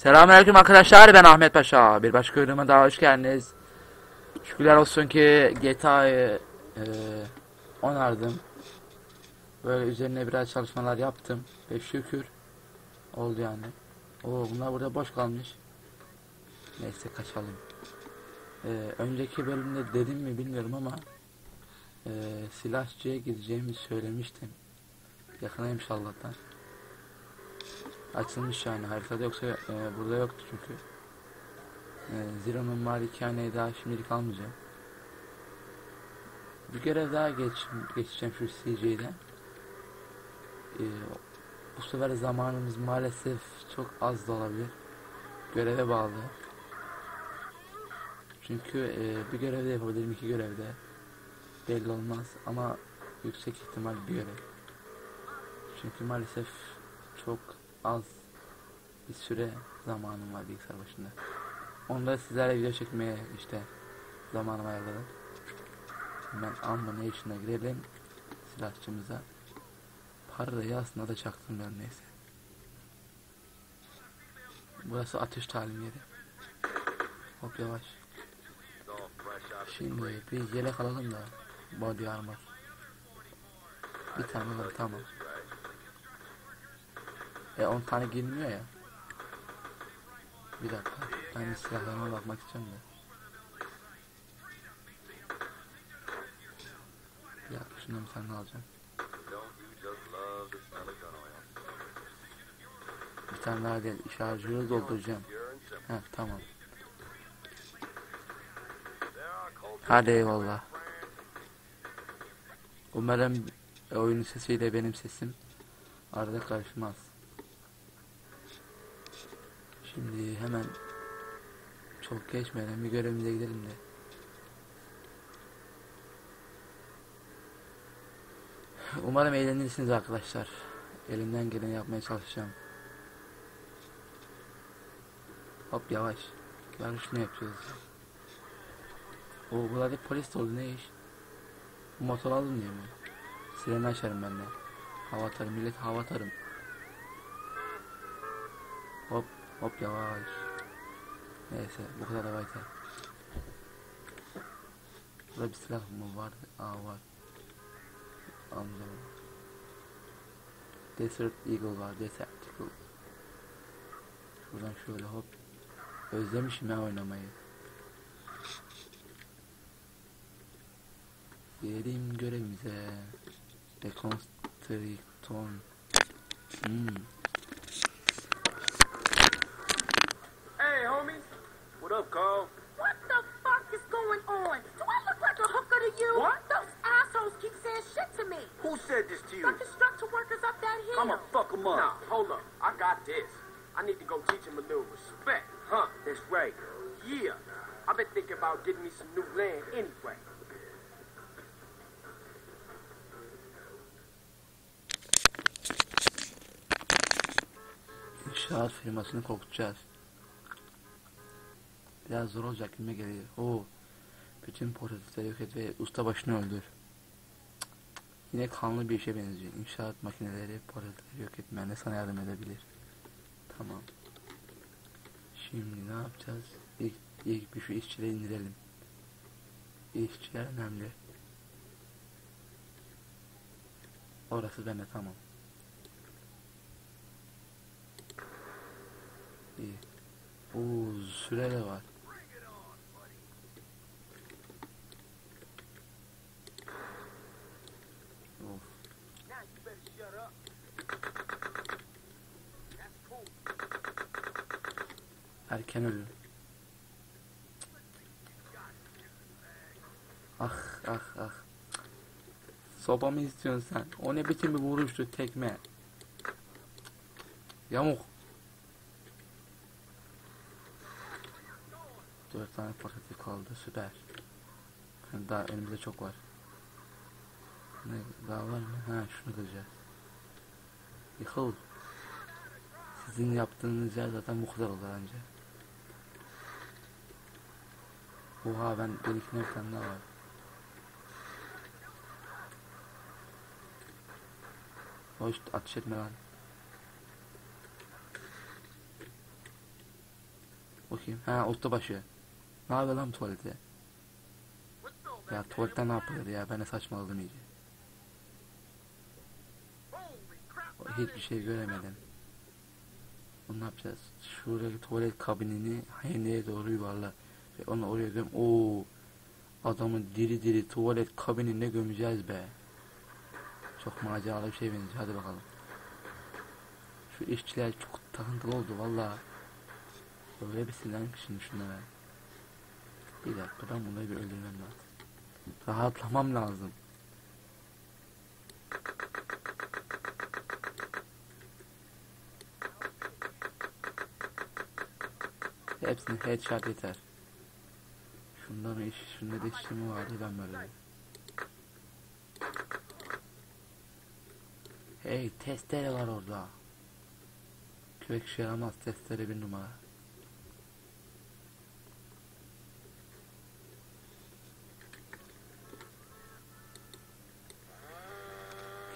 Selamünaleyküm arkadaşlar ben Ahmet Paşa. Bir başka bölüme daha hoş geldiniz. Şükürler olsun ki GTA'yı e, onardım. Böyle üzerine biraz çalışmalar yaptım. Ve şükür oldu yani. Oo bunlar burada boş kalmış. Neyse kaçalım. E, önceki bölümde dedim mi bilmiyorum ama e, silahçıya gideceğimi söylemiştim. Yakınaymış Allah'tan. Açılmış yani haritada yoksa e, burada yoktu çünkü. E, Zero'nun malikaneyi daha şimdilik almayacağım. Bir görev daha geç, geçeceğim şu CJ'den. E, bu sefer zamanımız maalesef çok az da olabilir. Göreve bağlı. Çünkü e, bir görevde yapabilirim, iki görevde. Belli olmaz ama yüksek ihtimal bir görev. Çünkü maalesef çok az bir süre zamanım var bilgisayar başında. Onda sizlerle video çekmeye işte zamanımı ayarladım. Hemen Ammunition'a girelim silahçımıza. Parayı aslında da çaktım ben neyse. Burası atış talim yeri. Hop yavaş. Şimdi bir yelek alalım da body armor. Bir tane var tamam. E 10 tane girmiyor ya. Bir dakika. Ben silahlarıma bakmak istiyorum da. Dakika şundan bir tane alacağım. Bir tane daha değil. Şarjörü dolduracağım. Heh tamam. Hadi eyvallah. Umarım oyunun sesiyle benim sesim arada karışmaz. Şimdi hemen çok geçmeden bir görevimize gidelim de. Umarım eğlenirsiniz arkadaşlar. Elimden geleni yapmaya çalışacağım. Hop yavaş. Yarışma yapıyoruz. O burada polis oldu ne iş? Bu motor aldım diye mi? Sireni açarım ben de. Hava atarım millet hava atarım. Hop hop yavaş. Neyse bu kadar da yeter. Burada bir silah mı var? Aa var. Var. Desert Eagle var. Desert Eagle. Şuradan şöyle hop. Özlemişim ya oynamayı. Gelelim görevimize. Reconstruction. Hmm. Shit to me. Who said this to you? The construction workers up that hill. I'ma fuck them up. Nah, hold up. I got this. I need to go teach him a little respect. Huh, that's right. Yeah. I've been thinking about getting me some new land anyway. İnşaat firmasını korkutacağız. Biraz zor olacak gibi geliyor. Oo. Bütün portatifleri yok et ve usta başını öldür. Yine kanlı bir işe benziyor. İnşaat makineleri portatifleri yok etmende sana yardım edebilir. Tamam. Şimdi ne yapacağız? İlk, ilk bir şu işçileri indirelim. İşçiler önemli. Orası bende tamam. İyi. Oo süre de var. Erken ölüm. Ah ah ah. Sopa mı istiyorsun sen? O ne biçim bir vuruştu tekme. Yamuk. Dört tane portatif kaldı süper. Daha önümüzde çok var. Ne daha var mı? Ha şunu kıracağız. Yıkıl. Sizin yaptığınız yer zaten bu kadar olur anca. Oha ben benimkine bir tane daha var. Hoş ateş etme lan. Bakayım. Ha otobaşı. Ne yapıyor lan tuvalete? Ya tuvalette ne yapılır ya? Ben de saçmaladım iyice. Hiçbir şey göremedim. Bunu ne yapacağız? Şuradaki tuvalet kabinini haneye doğru yuvarla. Onu oraya göm. Oo. Adamı diri diri tuvalet kabininde gömeceğiz be. Çok maceralı bir şey benziyor. Hadi bakalım. Şu işçiler çok takıntılı oldu valla. Öyle bir sinirlendim ki şimdi şunlara. Bir dakika ben bunları bir öldürmem lazım. Rahatlamam lazım. Hepsini headshot yeter. Şundan iş, şunda da işimi vardı ben böyle. Hey testere var orada. Kürek işe yaramaz testere bir numara.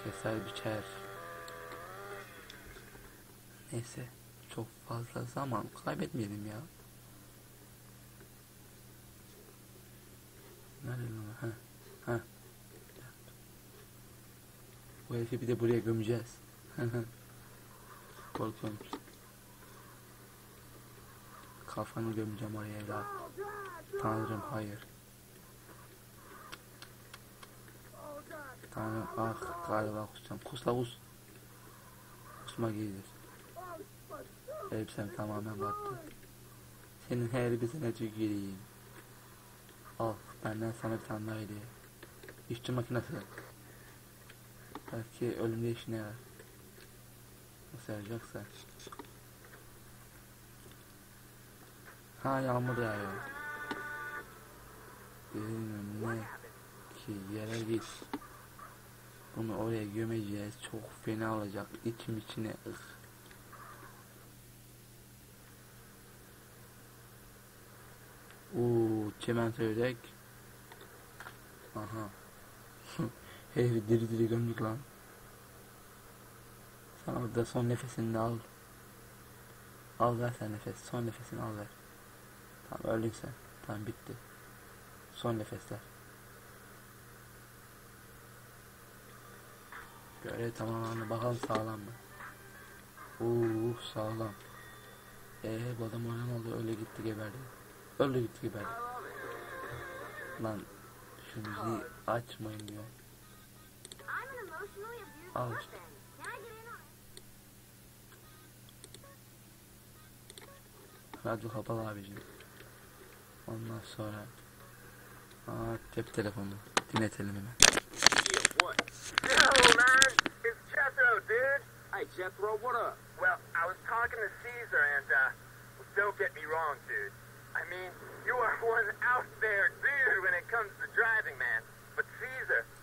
Keser biçer. Neyse çok fazla zaman kaybetmeyelim ya. Nerede lan? Ha. Ha. Bu bir de buraya gömeceğiz. Korkuyorum. Kafanı gömeceğim oraya evlat. Tanrım hayır. Tanrım ah galiba kusacağım. Kus la kus. Kusma gelir. Elbisem tamamen battı. Senin her elbisene tüküreyim. Al benden sana bir tane hediye. İşçi makinesi. Belki ölümde işine yarar. Nasıl yarayacaksa. Ha yağmur yağıyor. Dedim ne ki yere git. Bunu oraya gömeceğiz. Çok fena olacak. İçim içine ıh. Uuu çimento yürek. Aha. Herifi diri diri gömdük lan. Sen orada son nefesini al. Al ver sen nefes. Son nefesini al ver. Tamam öldün sen. Tamam bitti. Son nefesler. Görev tamamlandı. Bakalım sağlam mı? Uuu sağlam. Eee bu adam oldu? Öyle gitti geberdi. Öyle gitti geberdi. Lan şu müziği açmayın diyor. It? Radyo kapalı abicim. Ondan sonra Aa cep telefonu. Dinletelim hemen. Yeah, what? Yo, man, it's Jethro, dude. Hey, Jethro, what up? Well, I was talking to Caesar, and uh, don't get me wrong, dude. I mean, you are one out there dude when it comes to driving, man. But Caesar, he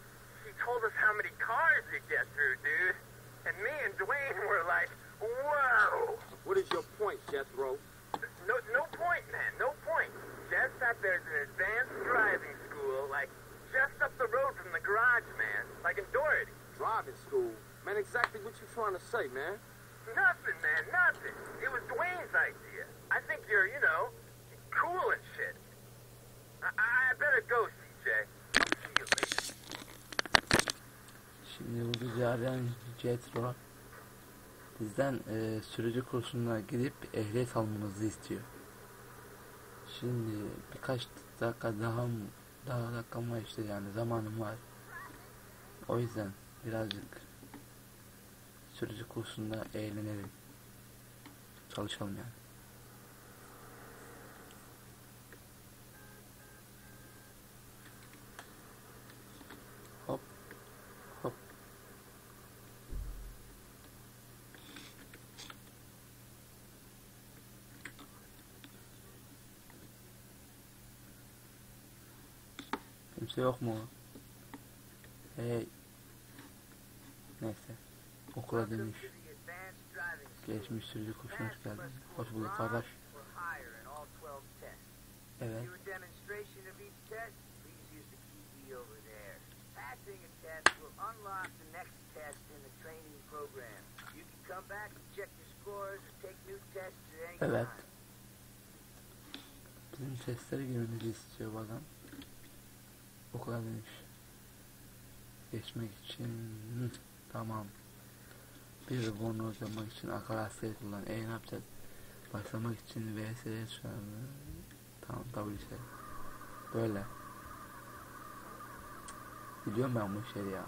told us how many cars you get through, dude. And me and Dwayne were like, whoa. What is your point, Jethro? No, no point, man, no point. Just that there's an advanced driving school, like, just up the road from the garage, man. Like in Doherty. Driving school. Man, exactly what you trying to say, man? Nothing, man, nothing. It was Dwayne's idea. I think you're, you know, cool and shit. I, I better go, Bizi arayan Jetro bizden e, sürücü kursuna gidip ehliyet almamızı istiyor. Şimdi birkaç dakika daha daha dakikam var işte yani zamanım var. O yüzden birazcık sürücü kursunda eğlenelim. Çalışalım yani. Hop hop Kimse yok mu? Hey. Neyse. Okula dönüş. Geçmiş sürücü kursuna hoş geldin. Hoş bulduk kardeş. Evet. Evet. Bizim testlere girmemizi istiyor bu adam. O kadar demiş. Geçmek için tamam. Bir bornoz yapmak için akıl hastayı kullan. E ne yapacağız? Başlamak için şu an. Tamam WS. Böyle. Biliyorum ben bu işleri ya.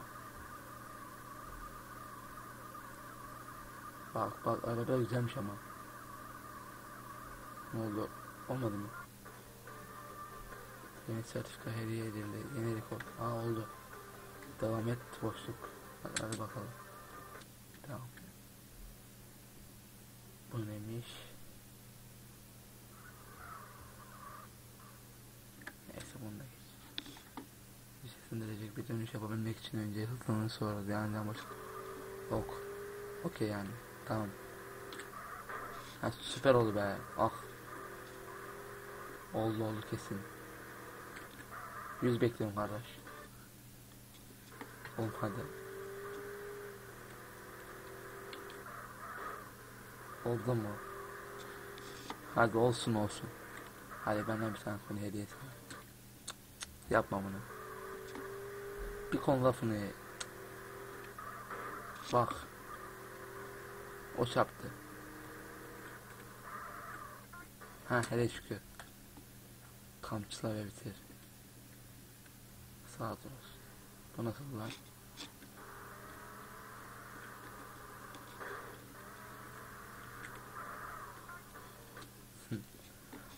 Bak bak araba güzelmiş ama. Ne oldu? Olmadı mı? Yeni sertifika hediye edildi. Yeni rekor. Aa oldu. Devam et boşluk. Hadi, hadi bakalım. Tamam. Bu neymiş? Neyse bunu da geç. Bir sindirecek bir dönüş yapabilmek için önce hızlanır sonra yani baş... Ok. Okey yani. Tamam. Ha süper oldu be. Ah. Oldu oldu kesin. Yüz bekliyorum kardeş. Oğlum hadi. Oldu mu? Hadi olsun olsun. Hadi benden bir tane konu hediye et. Yapma bunu. Bir konu lafını ye. Bak. O çarptı. Ha hele şükür. Kampçılar ve bitir. Sağ olsun. Bu nasıl lan?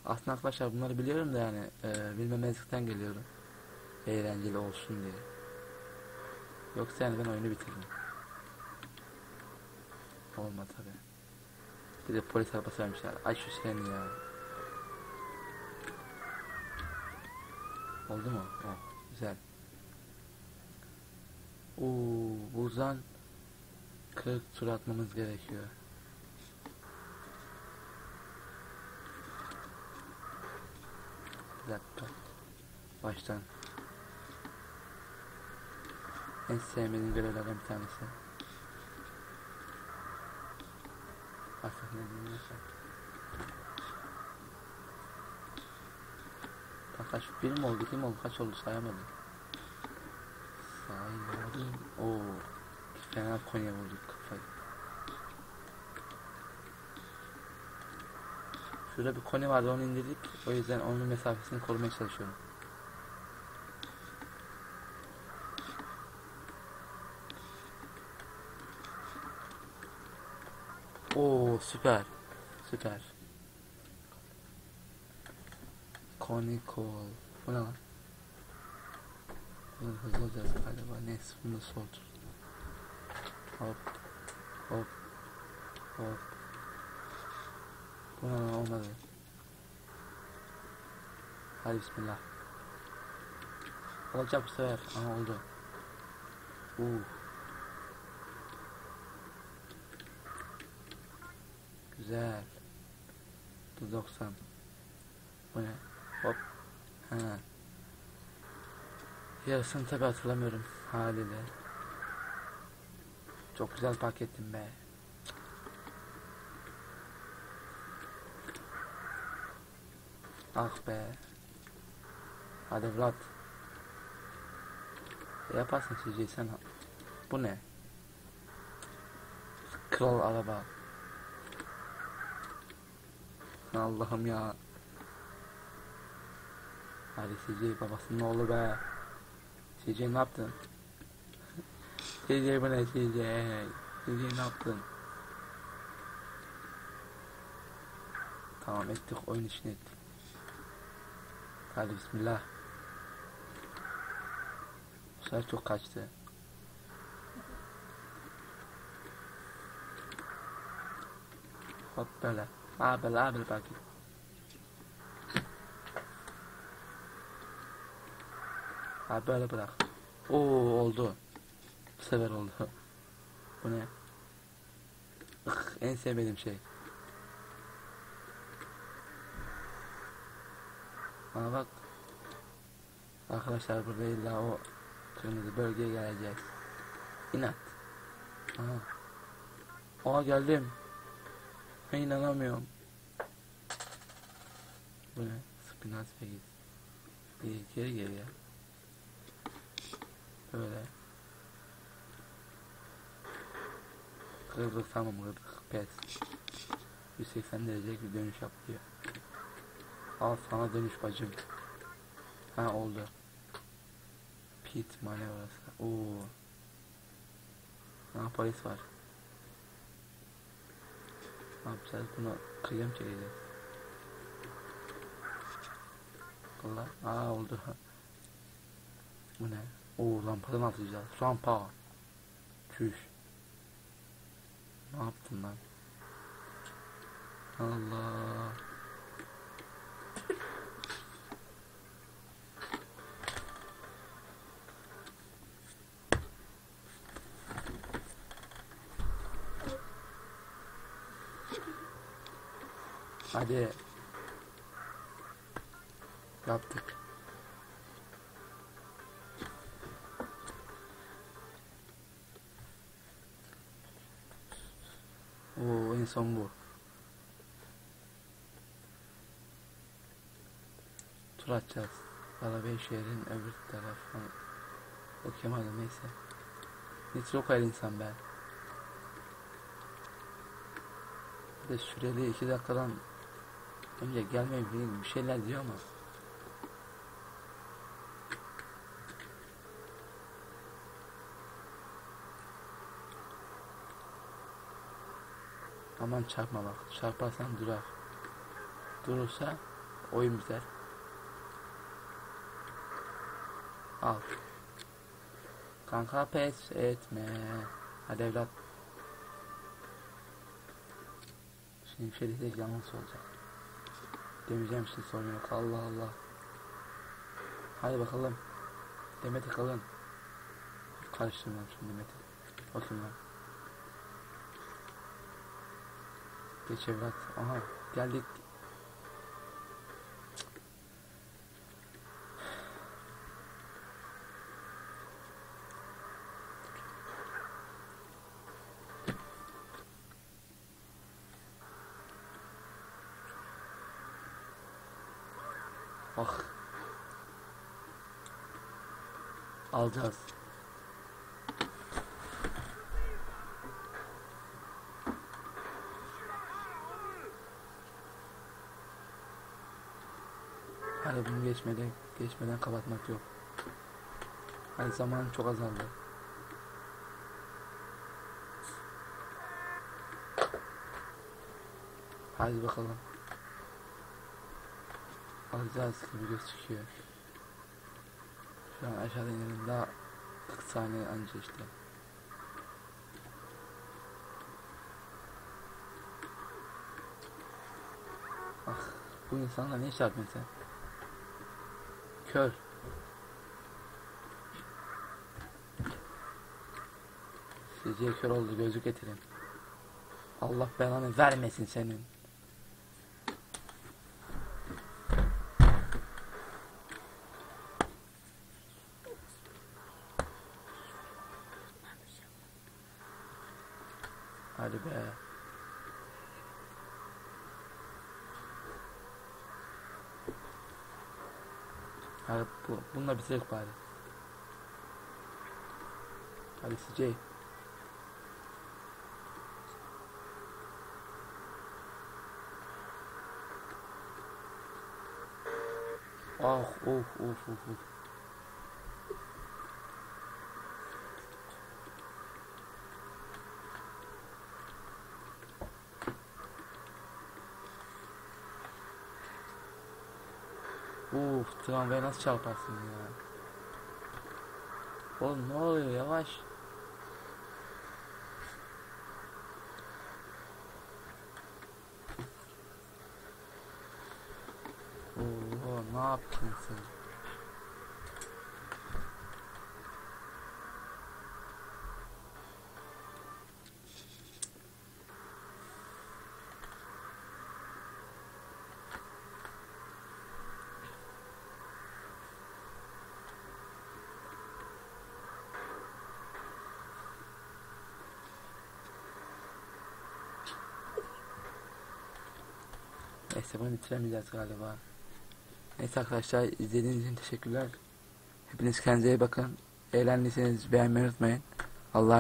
Aslında arkadaşlar bunları biliyorum da yani e, bilmemezlikten geliyorum. Eğlenceli olsun diye. Yoksa yani ben oyunu bitirdim. Olmadı tabi. Bir de polis arabası vermişler. Ay şu seni ya. Oldu mu? Oh, güzel. Oo, buradan 40 tur atmamız gerekiyor. Bir dakika. Baştan. En sevmediğim görevlerden bir tanesi. Artık ne dinliyorsan. Bak kaç bir mi oldu iki mi oldu kaç oldu sayamadım. Saymadım. Oo. Fena Konya vurduk kafayı. Şurada bir koni vardı onu indirdik. O yüzden onun mesafesini korumaya çalışıyorum. Oo süper. Süper. Konikol. Bu ne lan? Bunu hızlı galiba. Neyse bunu da sordur. Hop. Hop. Hop. Bu ne lan olmadı. Hadi bismillah. Olacak bu sefer. Aha oldu. Uh. Güzel. Bu 90. Bu ne? Hop. Ha. Yarısını tabi hatırlamıyorum haliyle. Çok güzel ettim be. Ah be. Hadi Vlad. Yaparsın CJ sen. Bu ne? Kral araba. Allah'ım ya. Hadi CJ babasının oğlu be. CJ ne yaptın? Bu ne CJ? CJ ne yaptın? Tamam ettik oyun işini ettik. Hadi bismillah. Bu sefer çok kaçtı. Hop böyle. Ha böyle ha böyle belki. Ha böyle bırak. Oo oldu. Bu sefer oldu. Bu ne? Ih, en sevmediğim şey. Bana bak. Arkadaşlar burada illa o kırmızı bölgeye geleceğiz. İnat. Aha. Aa geldim. Ben inanamıyorum. Bu ne? nasıl peki? İyi geri geri ya. Böyle. Kırdık tamam kırdık. Pes. 180 derecelik bir dönüş yap diyor. Al sana dönüş bacım. Ha oldu. Pit manevrası. Oo. Ha polis var. Ne yapacağız? Bunu kıyım çekeceğiz. Allah. Aa oldu. Bu ne? Oo lampadan atacağız. Rampa. Çüş. Ne yaptın lan? Allah. Hadi. Yaptık. Son bu. Tur atacağız. Arabayı şehrin öbür tarafına okuyamadım neyse. Nitro koyar insan be. Bir de süreli iki dakikadan önce gelmeyi bir şeyler diyor ama. Aman çarpma bak. Çarparsan durar. Durursa oyun biter. Al. Kanka pes etme. Hadi evlat. Şimdi bir şey desek yanlış olacak. Demeyeceğim şimdi sorun yok. Allah Allah. Hadi bakalım. Demet kalın. Karıştırmam şimdi Demet'i. Bakayım lan. Geç evlat. Aha geldik. Ah. Alacağız. Bunu geçmeden geçmeden kapatmak yok. Hadi zaman çok azaldı. Hadi bakalım. Alacağız gibi gözüküyor. Şu an aşağıda inelim daha 40 saniye anca işte. Ah bu insanla ne iş yapıyorsun sen? Kör. Sizce kör oldu gözlük getirin. Allah belanı vermesin senin. Hadi be. Hadi bu, bununla bitirek bari. Hadi CJ. Ah of of of tramvaya nasıl çarparsın ya? Oğlum ne oluyor yavaş. Oo ne yaptın sen? Neyse bunu bitiremeyeceğiz galiba. Evet arkadaşlar izlediğiniz için teşekkürler. Hepiniz kendinize iyi bakın. Eğlendiyseniz beğenmeyi unutmayın. Allah'a